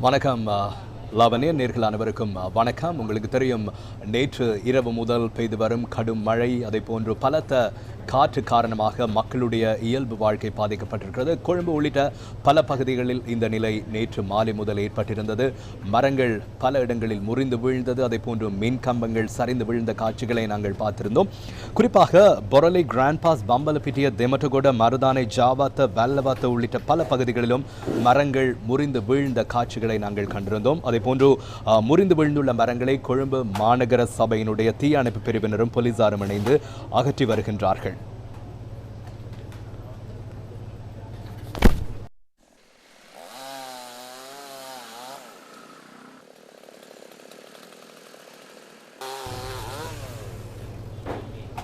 வணக்கம் அஹ், லாவண்யா நேர்கள் அனைவருக்கும் வணக்கம். உங்களுக்கு தெரியும் நேற்று இரவு முதல் பெய்து வரும் கடும் மழை அதை போன்று பலத்த காற்று காரணமாக மக்களுடைய இயல்பு வாழ்க்கை பாதிக்கப்பட்டிருக்கிறது. கொழும்பு உள்ளிட்ட பல பகுதிகளில் இந்த நிலை நேற்று மாலை முதல் ஏற்பட்டிருந்தது. மரங்கள் பல இடங்களில் முறிந்து வீழ்ந்தது. அதை போன்று மின் கம்பங்கள் சரிந்து விழுந்த காட்சிகளை நாங்கள் பார்த்திருந்தோம். குறிப்பாக பொரலை கிராண்ட் பாஸ் பம்பலப்பிட்டிய தெமட்டகோட மருதானை ஜாவாத்த வல்லவாத்த உள்ளிட்ட பல பகுதிகளிலும் மரங்கள் முறிந்து வீழ்ந்த காட்சிகளை நாங்கள் கண்டிருந்தோம். அதே போன்று முறிந்து விழுந்துள்ள மரங்களை கொழும்பு மாநகர சபையினுடைய தீயணைப்பு பிரிவினரும் போலீசாரும் இணைந்து அகற்றி வருகின்றார்கள்.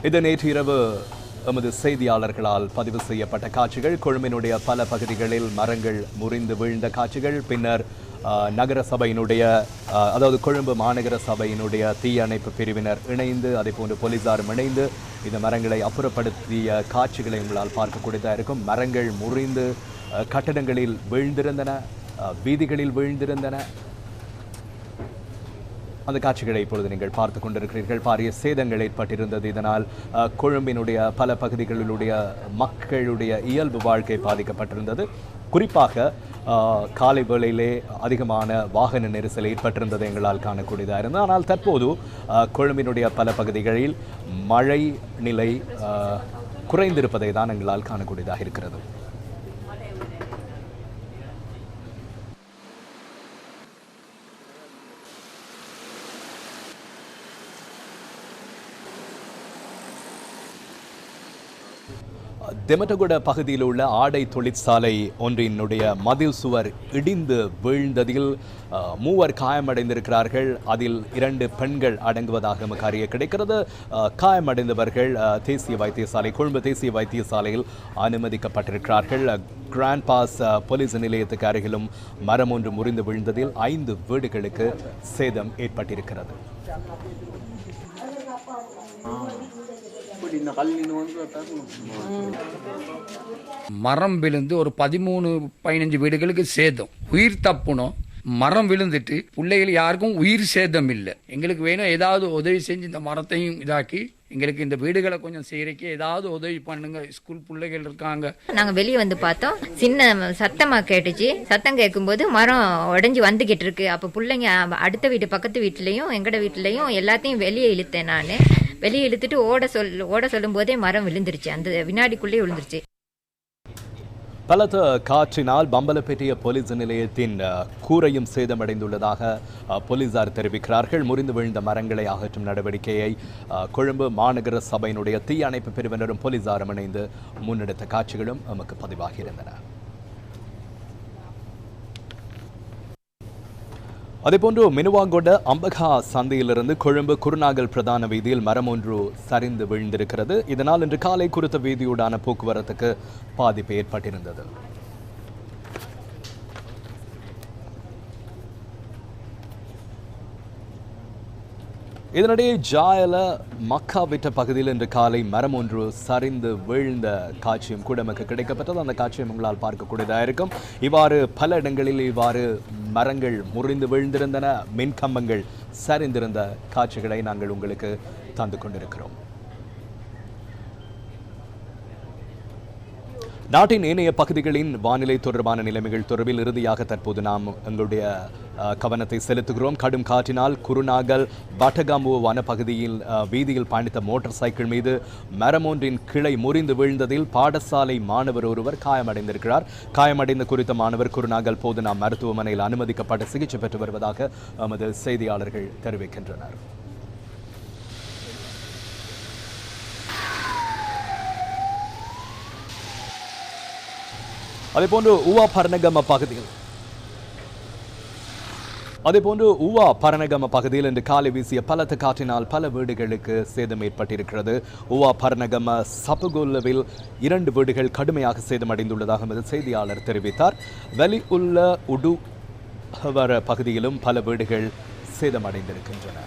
இது நேற்று இரவு எமது செய்தியாளர்களால் பதிவு செய்யப்பட்ட காட்சிகள் கொழும்பினுடைய பல பகுதிகளில் மரங்கள் முறிந்து வீழ்ந்த காட்சிகள் பின்னர் நகர சபையினுடைய அதாவது கொழும்பு மாநகர சபையினுடைய தீயணைப்பு பிரிவினர் இணைந்து அதே போன்று போலீசாரும் இணைந்து இந்த மரங்களை அப்புறப்படுத்திய காட்சிகளை உங்களால் பார்க்கக்கூடியதாக இருக்கும். மரங்கள் முறிந்து கட்டடங்களில் வீழ்ந்திருந்தன வீதிகளில் வீழ்ந்திருந்தன அந்த காட்சிகளை இப்பொழுது நீங்கள் பார்த்து கொண்டிருக்கிறீர்கள். பாரிய சேதங்கள் ஏற்பட்டிருந்தது. இதனால் கொழும்பினுடைய பல பகுதிகளிலுடைய மக்களுடைய இயல்பு வாழ்க்கை பாதிக்கப்பட்டிருந்தது. குறிப்பாக காலை வேளையிலே அதிகமான வாகன நெரிசல் ஏற்பட்டிருந்தது எங்களால் காணக்கூடியதாக இருந்தது. ஆனால் தற்போது கொழும்பினுடைய பல பகுதிகளில் மழை நிலை குறைந்திருப்பதை தான் எங்களால் காணக்கூடியதாக இருக்கிறது. தெமட்டகுட பகுதியில் உள்ள ஆடை தொழிற்சாலை ஒன்றினுடைய மதில் சுவர் இடிந்து வீழ்ந்ததில் மூவர் காயமடைந்திருக்கிறார்கள். அதில் இரண்டு பெண்கள் அடங்குவதாக நமக்கு அறிய கிடைக்கிறது. காயமடைந்தவர்கள் தேசிய வைத்தியசாலை கொழும்பு தேசிய வைத்தியசாலையில் அனுமதிக்கப்பட்டிருக்கிறார்கள். கிராண்ட் பாஸ் போலீஸ் நிலையத்துக்கு அருகிலும் மரம் ஒன்று முறிந்து விழுந்ததில் ஐந்து வீடுகளுக்கு சேதம் ஏற்பட்டிருக்கிறது இப்படி இந்த கல்லின்னு வந்து தரணும் மரம் விழுந்து ஒரு பதிமூணு பதினஞ்சு வீடுகளுக்கு சேதம். உயிர் தப்புனோம். மரம் விழுந்துட்டு பிள்ளைகள் யாருக்கும் உயிர் சேதம் இல்லை. எங்களுக்கு வேணும் ஏதாவது உதவி செஞ்சு இந்த மரத்தையும் இதாக்கி எங்களுக்கு இந்த வீடுகளை கொஞ்சம் செய்யறதுக்கு ஏதாவது உதவி பண்ணுங்க. ஸ்கூல் பிள்ளைகள் இருக்காங்க. நாங்க வெளியே வந்து பார்த்தோம். சின்ன சத்தமா கேட்டுச்சு. சத்தம் கேட்கும்போது மரம் உடைஞ்சு வந்துகிட்டு இருக்கு. அப்ப பிள்ளைங்க அடுத்த வீட்டு பக்கத்து வீட்லயும் எங்கட வீட்லயும் எல்லாத்தையும் வெளியே இழுத்தேன் நான். வெளியே இழுத்துட்டு ஓட சொல் ஓட சொல்லும் போதே மரம் விழுந்துருச்சு. அந்த வினாடிக்குள்ளேயே விழுந்துருச்சு. பலத்த காற்றினால் பம்பலப்பேட்டைய போலீஸ் நிலையத்தின் கூரையும் சேதமடைந்துள்ளதாக போலீசார் தெரிவிக்கிறார்கள். முறிந்து விழுந்த மரங்களை அகற்றும் நடவடிக்கையை கொழும்பு மாநகர சபையினுடைய தீயணைப்பு பிரிவினரும் போலீசாரும் இணைந்து முன்னெடுத்த காட்சிகளும் நமக்கு பதிவாகியிருந்தன. அதேபோன்று மினுவாங்கொட அம்பகா சந்தையிலிருந்து கொழும்பு குருநாகல் பிரதான வீதியில் மரம் ஒன்று சரிந்து விழுந்திருக்கிறது. இதனால் இன்று காலை குறித்த வீதியூடான போக்குவரத்துக்கு பாதிப்பு ஏற்பட்டிருந்தது. இதனிடையே ஜாயல மக்கா விட்ட பகுதியில் இன்று காலை மரம் ஒன்று சரிந்து வீழ்ந்த காட்சியும் கூட நமக்கு கிடைக்கப்பட்டது. அந்த காட்சியும் உங்களால் பார்க்கக்கூடியதாக இருக்கும். இவ்வாறு பல இடங்களில் இவ்வாறு மரங்கள் முறிந்து வீழ்ந்திருந்தன. மின்கம்பங்கள் சரிந்திருந்த காட்சிகளை நாங்கள் உங்களுக்கு தந்து கொண்டிருக்கிறோம். நாட்டின் ஏனைய பகுதிகளின் வானிலை தொடர்பான நிலைமைகள் தொடர்பில் இறுதியாக தற்போது நாம் எங்களுடைய கவனத்தை செலுத்துகிறோம். கடும் காற்றினால் குருநாகல் பட்டகாம்பு வனப்பகுதியில் வீதியில் பயணித்த மோட்டார் சைக்கிள் மீது மரம் ஒன்றின் கிளை முறிந்து வீழ்ந்ததில் பாடசாலை மாணவர் ஒருவர் காயமடைந்திருக்கிறார். காயமடைந்த குறித்த மாணவர் குருநாகல் போது நாம் மருத்துவமனையில் அனுமதிக்கப்பட்டு சிகிச்சை பெற்று வருவதாக எமது செய்தியாளர்கள் தெரிவிக்கின்றனர். அதேபோன்று ஊவா பரணகம பகுதியில். அதேபோன்று ஊவா பரணகம பகுதியில் இன்று காலை வீசிய பலத்த காற்றினால் பல வீடுகளுக்கு சேதம் ஏற்பட்டிருக்கிறது. ஊவா பரணகம சபகுல்லவில் இரண்டு வீடுகள் கடுமையாக சேதமடைந்துள்ளதாக எமது செய்தியாளர் தெரிவித்தார். வெளி உள்ள உடு வர பகுதியிலும் பல வீடுகள் சேதமடைந்திருக்கின்றன.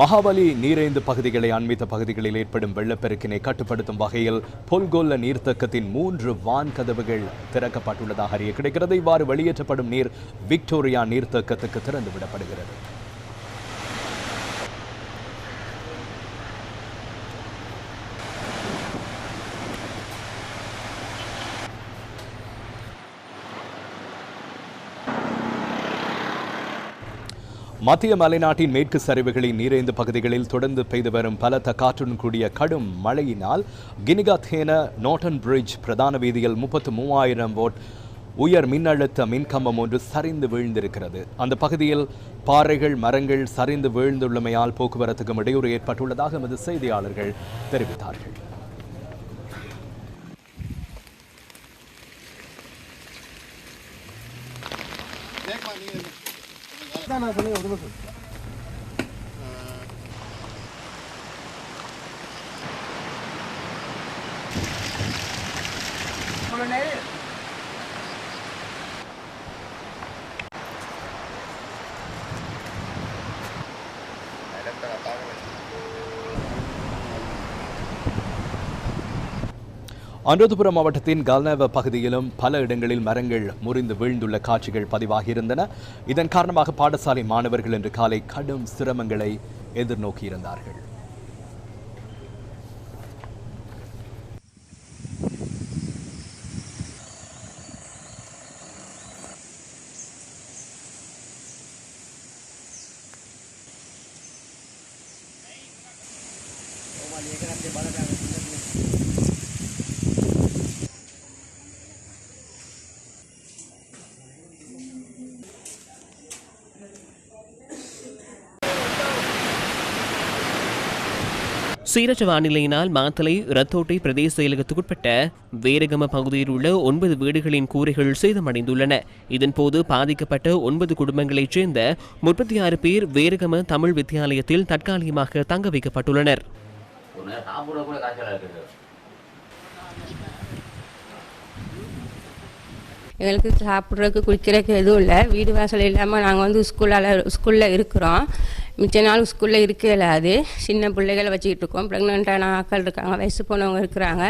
மகாபலி நீரைந்து பகுதிகளை அண்மித்த பகுதிகளில் ஏற்படும் வெள்ளப்பெருக்கினை கட்டுப்படுத்தும் வகையில் பொல்கொல்ல நீர்த்தக்கத்தின் மூன்று வான் கதவுகள் திறக்கப்பட்டுள்ளதாக அறிய கிடைக்கிறது. இவ்வாறு வெளியேற்றப்படும் நீர் விக்டோரியா நீர்த்தக்கத்துக்கு திறந்து மத்திய மலைநாட்டின் மேற்கு சரிவுகளின் நீரைந்து பகுதிகளில் தொடர்ந்து பெய்து வரும் பலத்த காற்றுடன் கூடிய கடும் மழையினால் கினிகாத்தேன நோட்டன் பிரிட்ஜ் பிரதான வீதியில் முப்பத்து மூவாயிரம் வோட் உயர் மின்னழுத்த மின்கம்பம் ஒன்று சரிந்து வீழ்ந்திருக்கிறது. அந்த பகுதியில் பாறைகள் மரங்கள் சரிந்து வீழ்ந்துள்ளமையால் போக்குவரத்துக்கும் இடையூறு ஏற்பட்டுள்ளதாக எமது செய்தியாளர்கள் தெரிவித்தார்கள். 下のそれをどうするこれねだったらダメだ அனுராதபுரம் மாவட்டத்தின் கல்னவ பகுதியிலும் பல இடங்களில் மரங்கள் முறிந்து வீழ்ந்துள்ள காட்சிகள் பதிவாகியிருந்தன. இதன் காரணமாக பாடசாலை மாணவர்கள் இன்று காலை கடும் சிரமங்களை எதிர்நோக்கியிருந்தார்கள். சீரற்ற வானிலையினால் மாத்தலை ரத்தோட்டை பிரதேச செயலகத்துக்குட்பட்ட வேரகம பகுதியில் உள்ள ஒன்பது வீடுகளின் கூரைகள் சேதமடைந்துள்ளன. இதன்போது பாதிக்கப்பட்ட ஒன்பது குடும்பங்களைச் சேர்ந்த முப்பத்தி ஆறு பேர் வேரகம தமிழ் வித்தியாலயத்தில் தற்காலிகமாக தங்க வைக்கப்பட்டுள்ளனர். எங்களுக்கு சாப்பிட்றதுக்கு குளிக்கிறதுக்கு எதுவும் இல்லை. வீடு வாசல் இல்லாமல் நாங்கள் வந்து ஸ்கூலால் ஸ்கூலில் இருக்கிறோம். மிச்ச நாள் ஸ்கூலில் இருக்க அது சின்ன பிள்ளைகளை வச்சுக்கிட்டு இருக்கோம். ப்ரெக்னெண்ட்டான ஆட்கள் இருக்காங்க வயசு போனவங்க இருக்கிறாங்க.